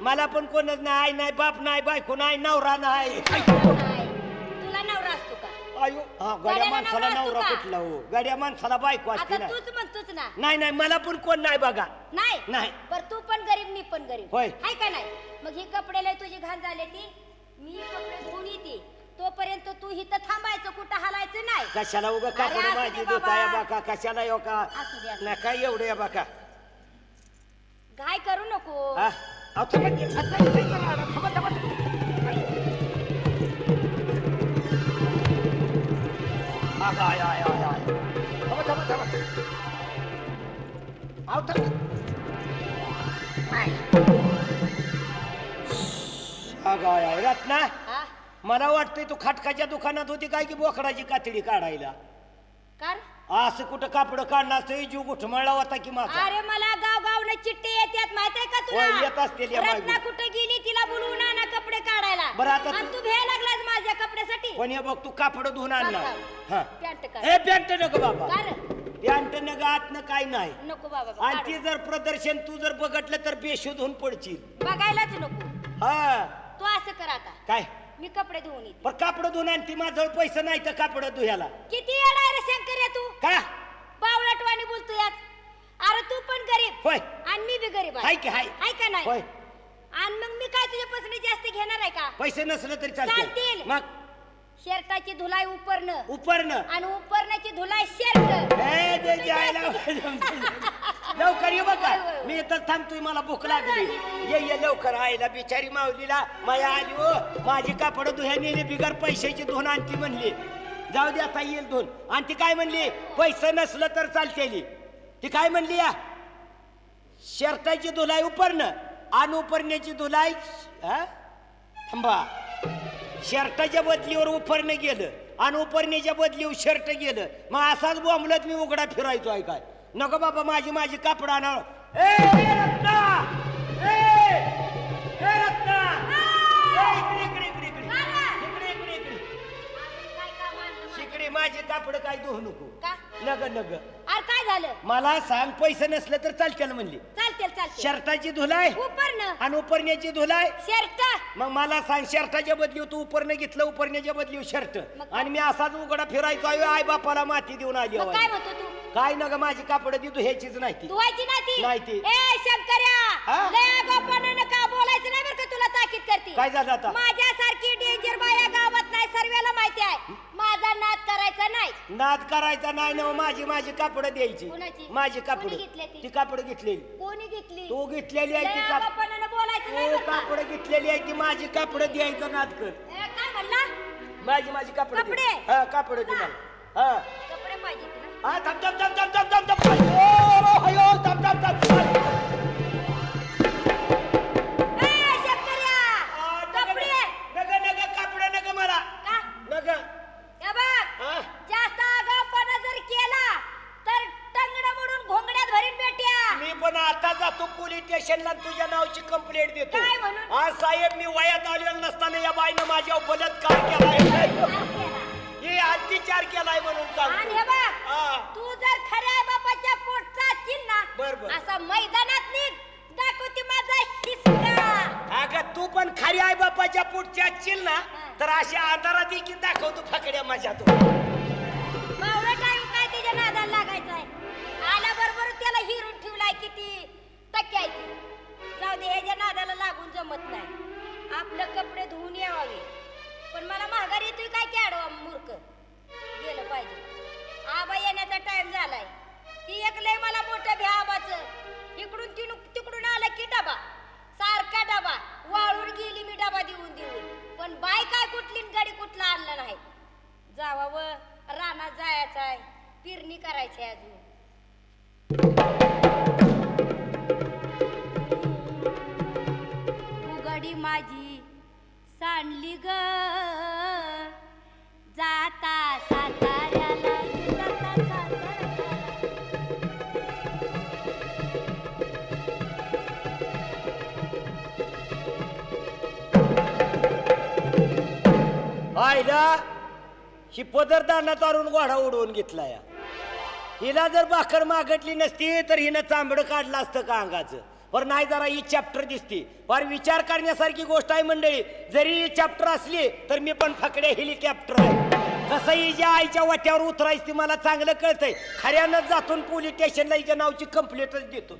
मला पण कोणच नाही आई नाही बाप नाही बायको नाही नवरा नाही. नाही. तुला नवरा असतो का? आयो हा गड्या माणसाला नवरा? कुठला हो? गड्या माणसाला बायको असते आता ना. तूच म्हणतोच ना. नाही नाही मला पण कोण नाही बघा. नाही? नाही. बर तू पण गरीब मी पण गरीब. होय. हाय का नाही? मग ही कपडे लय तुझी घाण झाली ती. मी कपडे धुवून येते. तोपर्यंत तू इथं थांबायचं कुठं हालायचं नाही. कशाला उगा अरे कापड असू माझी दे धुता या. बाका कशाला येऊ का? असू दे, असू दे. नाही काय एवढं या बाका. घाय करू नको. हा? अहो, रत्ना मला वाटतंय तू खाटकाच्या दुकानात होती काय की बोकडाची कातडी काढायला असं कुठं कापड काढणार जीव गुठमळला होता की माझा अरे मला गाव गाव चिठ्ठी येतात होय, येत तुला असतील या रत्ना. कुठे गेली तिला बोलवून आणा कपडे काढायला. बरं, आता आणि तू- तू भ्यायला लागलास माझ्या कपड्यासाठी. पण हे बघ तू कापड धुवून कापड. हा. पॅन्ट काढ. हे पॅन्ट नको बाबा. कर पॅन्ट नग आतनं काय नाही. नको बाबा आणि काढ. ती जर प्रदर्शन तू जर बघितलं तर बेशोध होऊन पडशील. बघायलाच नको. हा. तू असं कर आता. काय? मी कपडे धुवून येते. पण कापड धुवून आणि ती माझ्याजवळ पैसे नाही तर कापड धुयाला किती येणार शंकर आहे तू? का? बावळटवाणी बोलतो यात अरे तू पण गरीब. होय. आणि मी बी गरीब हाय की हाय? हाय का नाही? होय. आणि मग मी काय तुझ्यापासून जास्त घेणार आहे का? पैसे नसलं तरी चालतील चालतील. मग? शर्टाची धुलाई उपरणं. उपरनं आणि उपरण्याची धुलाई शर्ट. ए, दे जायला. लवकर ये बघा. होय, होय, होय. मी इथं थांबतोय मला भूक लागली. ये ये लवकर. आईला बिचारी माऊलीला माया आली हो. माझी कापड धुया नेली बिगर पैशाची धुवून आणती म्हणली. जाऊ दे आता येईल धुवून आणि ती काय म्हणली? पैसे नसलं तर चालतेली. ती काय म्हणली या? शर्टाची धुलाई उपरणं आणि उपरण्याची धुलाई हा? थांबा. शर्टाच्या बदलीवर उपरणं गेलं आणि उपरण्याच्या बदलीवर शर्ट गेलं. मग असाच बोंबलत मी उघडा फिरायचो आहे काय? नको बाबा माझी माझी कापड आणा माझं? कापड काय धुवू नको. नग नग. काय झालं? मला सांग पैसे नसले तर चालतील म्हणली. चालते चालते शर्टाची धुलाय उपरणं. आणि उपरण्याची धुलाय. शर्ट? मग मला सांग शर्टाच्या बदली तू उपरनं घेतलं उपरण्याच्या बदली शर्ट? मग आणि मी असाच उघडा फिरायचो आहे आई बापाला माती देऊन आली मग. काय म्हणतो तू? काय ना ग माझी कापड दी तू ह्याचीच नाही ती धुवायची नाही ती नाही ती. ए शंकर्या हा? लय का बोलायचं नाही बरं का तुला ताकीद करते? काय झालं आता? माझ्यासारखी डेंजर बाया गावात नाही सर्वेला माहिती आहे. नाद करायचा नाही. नाद करायचा नाही ना माझी माझी कापड द्यायची. कोणाची? माझी कापड. कोणी घेतली ती? ती कापड घेतलेली. कोणी घेतली? तू घेतलेली आहे लय ती कापड आगाऊपणानं बोलायचं नाही तू बरं का? कापड घेतलेली आहे ती माझी कापड द्यायचं नाद कर. ए, काय म्हणला? माझी माझी कापड दे. कपडे? हा कापड दे मला. हा. कपडे पाहिजे हा थांब थांब थांब थांब थांब थांब. थांब अयो, अयो, थांब थांब थांब. आता जातो पोलीस स्टेशनला तुझ्या नावची कंप्लेंट देतो काय म्हणून? हा साहेब मी वयात आलेलो नसताना या बाईनं माझ्या बलात्कार केलाय? हे अत्याचार केलाय म्हणून आणि सांगतो हे बघ हा. तू जर खऱ्या बापाच्या पोटचा असशील ना बर, बर. असा मैदानात निघ दाखवते माझा हिसका अगं तू पण खरी आई बापाच्या पुढची असशील ना. तर अशा आधारात देखील दाखवतो फकड्या माझ्या तू जावावं. रानात जायचं आहे. पेरणी करायची आहे अजून. उघडी माझी सांडली ग. जाता साताऱ्याला जाता ही पदरदाना तारून घोडा उडवून घेतला या हिला जर भाकर मागटली नसती तर हिनं चांबड काढलं असतं का अंगाचं? पर नाही जरा ही चॅप्टर दिसते. पर विचार करण्यासारखी गोष्ट आहे मंडळी. जरी ही चॅप्टर असली तर मी पण फकडे हेलिकॉप्टर आहे. कसं हिच्या आईच्या वाट्यावर उतरायची मला चांगलं कळतंय. खऱ्यानं जातून पोलीस स्टेशनला हिच्या नावची कंप्लेंटच देतो